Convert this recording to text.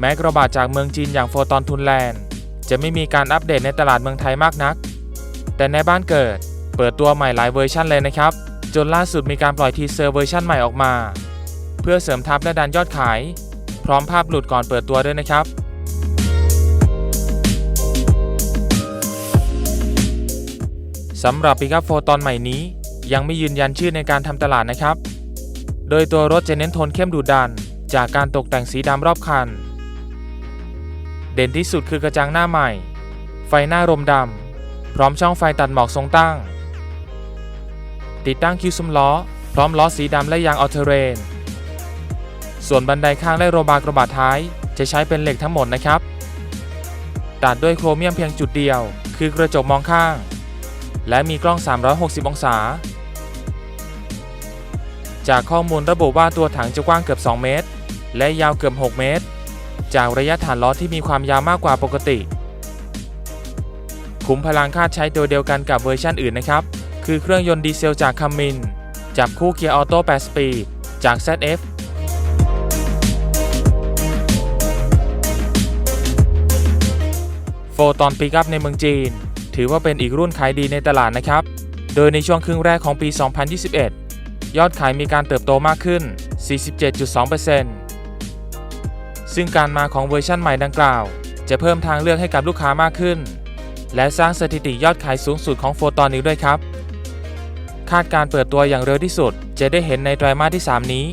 แม้กระบาดจากเมืองจีนอย่างโฟตอนทุนแลนด์ จะไม่มีการอัปเดตในตลาดเมืองไทยมากนัก แต่ในบ้านเกิดเปิดตัวใหม่หลายเวอร์ชันเลยนะครับ จนล่าสุดมีการปล่อยทีเซอร์เวอร์ชันใหม่ออกมา เพื่อเสริมทัพและดันยอดขาย พร้อมภาพหลุดก่อนเปิดตัวด้วยนะครับสำหรับปิกัพโฟตอนใหม่นี้ ยังไม่ยืนยันชื่อในการทำตลาดนะครับ โดยตัวรถจะเน้นโทนเข้มดุดัน จากการตกแต่งสีดำรอบคัน เด่นที่สุดคือกระจังหน้าใหม่ ไฟหน้ารมดำ พร้อมช่องไฟตัดหมอกทรงตั้ง ติดตั้งคิวซุ้มล้อ พร้อมล้อสีดำและยางออเทเรน ส่วนบันไดข้างและโรบากระบาดท้าย จะใช้เป็นเหล็กทั้งหมดนะครับ ตัดด้วยโครเมียมเพียงจุดเดียว คือกระจกมองข้าง และมีกล้อง 360 องศา จากข้อมูลระบุว่าตัวถังจะกว้างเกือบ 2 เมตร และยาวเกือบ 6 เมตร จากระยะฐานล้อที่มีความยาวมากกว่าปกติขุมพลังคาดใช้ตัวเดียวกันกับเวอร์ชันอื่นนะครับ คือเครื่องยนต์ดีเซลจากคัมมิน จับคู่เกียร์ออโต้8สปีดจาก ZF โฟตอนปิกัพในเมืองจีน ถือว่าเป็นอีกรุ่นขายดีในตลาดนะครับ โดยในช่วงครึ่งแรกของปี 2021 ยอดขายมีการเติบโตมากขึ้น 47.2% ซึ่งการมาของเวอร์ชั่นใหม่ดังกล่าว จะเพิ่มทางเลือกให้กับลูกค้ามากขึ้น และสร้างสถิติยอดขายสูงสุดของโฟตอนอีกด้วยครับ คาดการเปิดตัวอย่างเร็วที่สุด จะได้เห็นในไตรมาสที่ 3 นี้